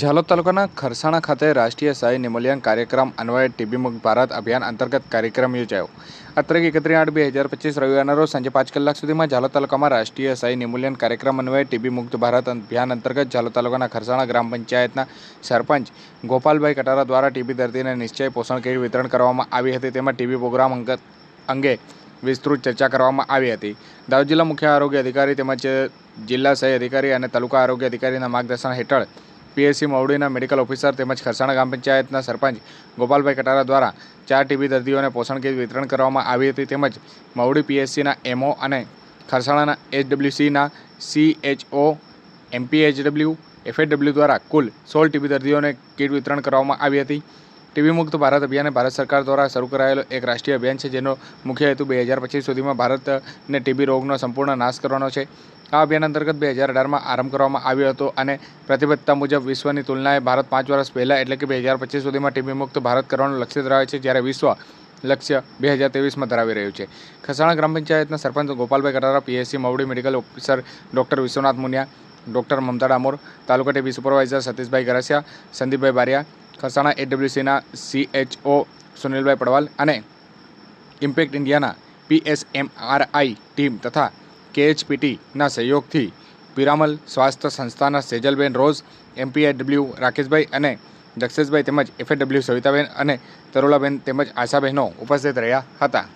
ઝાલોદ તાલુકાના ખરસાણા ખાતે રાષ્ટ્રીય સહાય નિમૂલ્યાંકન કાર્યક્રમ અન્વયે ટીબી મુક્ત ભારત અભિયાન અંતર્ગત કાર્યક્રમ યોજાયો. અત્રે એકત્રીસ આઠ બે હજાર પચીસ રવિવારના રોજ સાંજે પાંચ કલાક સુધીમાં ઝાલોદ તાલુકામાં રાષ્ટ્રીય સહાય નિમૂલ્યાંકન કાર્યક્રમ અન્વયે ટીબી મુક્ત ભારત અભિયાન અંતર્ગત ઝાલોદ તાલુકાના ખરસાણા ગ્રામ પંચાયતના સરપંચ ગોપાલભાઈ કટારા દ્વારા ટીબી દર્દીને નિશ્ચય પોષણ કીટ વિતરણ કરવામાં આવી હતી તેમાં ટીબી પ્રોગ્રામ અંગે વિસ્તૃત ચર્ચા કરવામાં આવી હતી. દાહોદ જિલ્લા મુખ્ય આરોગ્ય અધિકારી તેમજ જિલ્લા સહાય અધિકારી અને તાલુકા આરોગ્ય અધિકારીના માર્ગદર્શન હેઠળ પીએસસી મવડીના મેડિકલ ઓફિસર તેમજ ખરસાણા ગ્રામ પંચાયતના સરપંચ ગોપાલભાઈ કટારા દ્વારા ચાર ટીબી દર્દીઓને પોષણ કીટ વિતરણ કરવામાં આવી હતી તેમજ મવડી પીએસસીના એમઓ અને ખરસાણાના એચડબ્લ્યુસીના સીએચઓ, એમપીએચડબ્લ્યુ એફએડબ્લ્યુ દ્વારા કુલ સોળ ટીબી દર્દીઓને કીટ વિતરણ કરવામાં આવી હતી. ટીબી મુક્ત ભારત અભિયાન ભારત સરકાર દ્વારા શરૂ કરાયેલો એક રાષ્ટ્રીય અભિયાન છે જેનો મુખ્ય હેતુ બે હજાર પચીસ સુધીમાં ભારતને ટીબી રોગનો સંપૂર્ણ નાશ કરવાનો છે. આ અભિયાન અંતર્ગત બે હજાર અઢારમાં આરંભ કરવામાં આવ્યો હતો અને પ્રતિબદ્ધતા મુજબ વિશ્વની તુલનાએ ભારત પાંચ વર્ષ પહેલાં એટલે કે બે હજાર પચીસ સુધીમાં ટીબી મુક્ત ભારત કરવાનું લક્ષ્ય ધરાવે છે, જ્યારે વિશ્વ લક્ષ્ય બે હજાર ત્રેવીસમાં ધરાવી રહ્યું છે. ખસાણા ગ્રામ પંચાયતના sarpanch Gopalbhai Katara, PSC Mavdi medical officer doctor Vishwanath Muniya, doctor Mamta Damor taluka TB supervisor Satishbhai Garasiya, Sandeepbhai Bariya, Khasana એડબ્લ્યુસીના CHO સુનિલભાઈ પડવાલ અને ઇમ્પેક્ટ ઇન્ડિયાના પીએસએમઆરઆઈ ટીમ તથા કેએચપીટીના સહયોગથી પિરામલ સ્વાસ્થ્ય સંસ્થાના સેજલબેન રોઝ એમપીએડબ્લ્યુ રાકેશભાઈ અને દક્ષેશભાઈ તેમજ એફએડબ્લ્યુ સવિતાબેન અને તરુલાબેન તેમજ આશાબહેનો ઉપસ્થિત રહ્યા હતા.